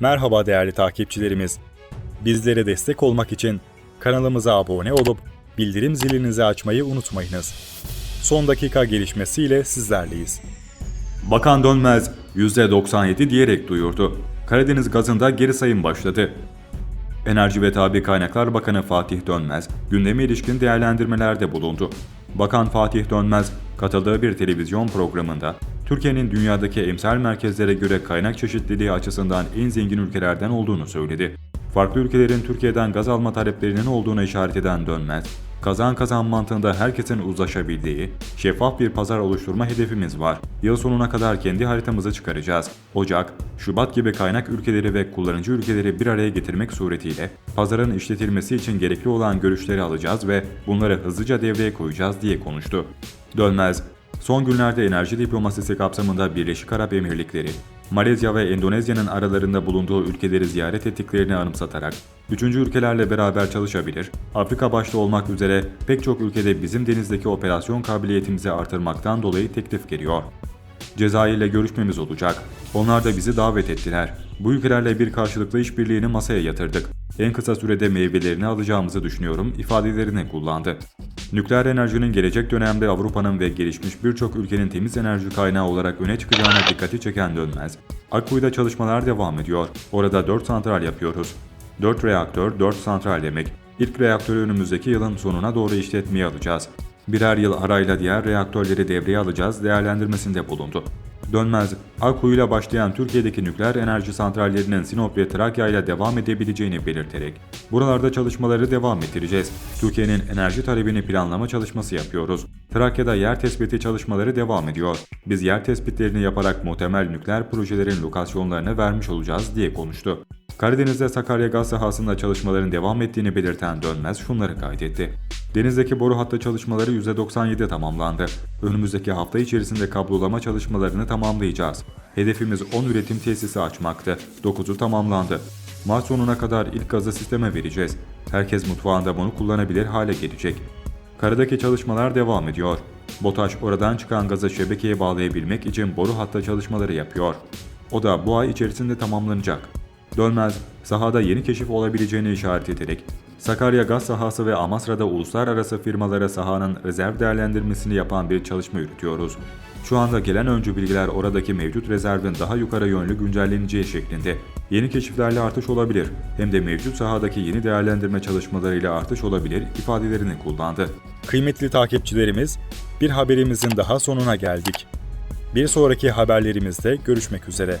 Merhaba değerli takipçilerimiz. Bizlere destek olmak için kanalımıza abone olup bildirim zilinizi açmayı unutmayınız. Son dakika gelişmesiyle sizlerleyiz. Bakan Dönmez %97 diyerek duyurdu. Karadeniz gazında geri sayım başladı. Enerji ve Tabi Kaynaklar Bakanı Fatih Dönmez, gündeme ilişkin değerlendirmelerde bulundu. Bakan Fatih Dönmez, katıldığı bir televizyon programında, Türkiye'nin dünyadaki emsal merkezlere göre kaynak çeşitliliği açısından en zengin ülkelerden olduğunu söyledi. Farklı ülkelerin Türkiye'den gaz alma taleplerinin olduğuna işaret eden Dönmez, kazan kazan mantığında herkesin uzlaşabildiği, şeffaf bir pazar oluşturma hedefimiz var. Yıl sonuna kadar kendi haritamızı çıkaracağız. Ocak, Şubat gibi kaynak ülkeleri ve kullanıcı ülkeleri bir araya getirmek suretiyle pazarın işletilmesi için gerekli olan görüşleri alacağız ve bunları hızlıca devreye koyacağız diye konuştu. Dönmez, son günlerde enerji diplomasisi kapsamında Birleşik Arap Emirlikleri, Malezya ve Endonezya'nın aralarında bulunduğu ülkeleri ziyaret ettiklerini anımsatarak, üçüncü ülkelerle beraber çalışabilir, Afrika başta olmak üzere pek çok ülkede bizim denizdeki operasyon kabiliyetimizi artırmaktan dolayı teklif geliyor. Cezayir ile görüşmemiz olacak. Onlar da bizi davet ettiler. Bu ülkelerle bir karşılıklı işbirliğini masaya yatırdık. En kısa sürede meyvelerini alacağımızı düşünüyorum ifadelerini kullandı. Nükleer enerjinin gelecek dönemde Avrupa'nın ve gelişmiş birçok ülkenin temiz enerji kaynağı olarak öne çıkacağına dikkati çeken Dönmez, Akkuyu'da çalışmalar devam ediyor. Orada 4 santral yapıyoruz. 4 reaktör, 4 santral demek. İlk reaktörü önümüzdeki yılın sonuna doğru işletmeye alacağız. Birer yıl arayla diğer reaktörleri devreye alacağız değerlendirmesinde bulundu. Dönmez, Akkuyu'yla başlayan Türkiye'deki nükleer enerji santrallerinin Sinop ve Trakya ile devam edebileceğini belirterek, buralarda çalışmaları devam ettireceğiz. Türkiye'nin enerji talebini planlama çalışması yapıyoruz. Trakya'da yer tespiti çalışmaları devam ediyor. Biz yer tespitlerini yaparak muhtemel nükleer projelerin lokasyonlarını vermiş olacağız diye konuştu. Karadeniz'de Sakarya gaz sahasında çalışmaların devam ettiğini belirten Dönmez şunları kaydetti. Denizdeki boru hattı çalışmaları %97 tamamlandı. Önümüzdeki hafta içerisinde kablolama çalışmalarını tamamlayacağız. Hedefimiz 10 üretim tesisi açmaktı. 9'u tamamlandı. Mart sonuna kadar ilk gazı sisteme vereceğiz. Herkes mutfağında bunu kullanabilir hale gelecek. Karadaki çalışmalar devam ediyor. BOTAŞ oradan çıkan gazı şebekeye bağlayabilmek için boru hatta çalışmaları yapıyor. O da bu ay içerisinde tamamlanacak. Dönmez, sahada yeni keşif olabileceğini işaret ederek, Sakarya gaz sahası ve Amasra'da uluslararası firmalara sahanın rezerv değerlendirmesini yapan bir çalışma yürütüyoruz. Şu anda gelen öncü bilgiler oradaki mevcut rezervin daha yukarı yönlü güncelleneceği şeklinde. Yeni keşiflerle artış olabilir, hem de mevcut sahadaki yeni değerlendirme çalışmalarıyla artış olabilir ifadelerini kullandı. Kıymetli takipçilerimiz, bir haberimizin daha sonuna geldik. Bir sonraki haberlerimizde görüşmek üzere.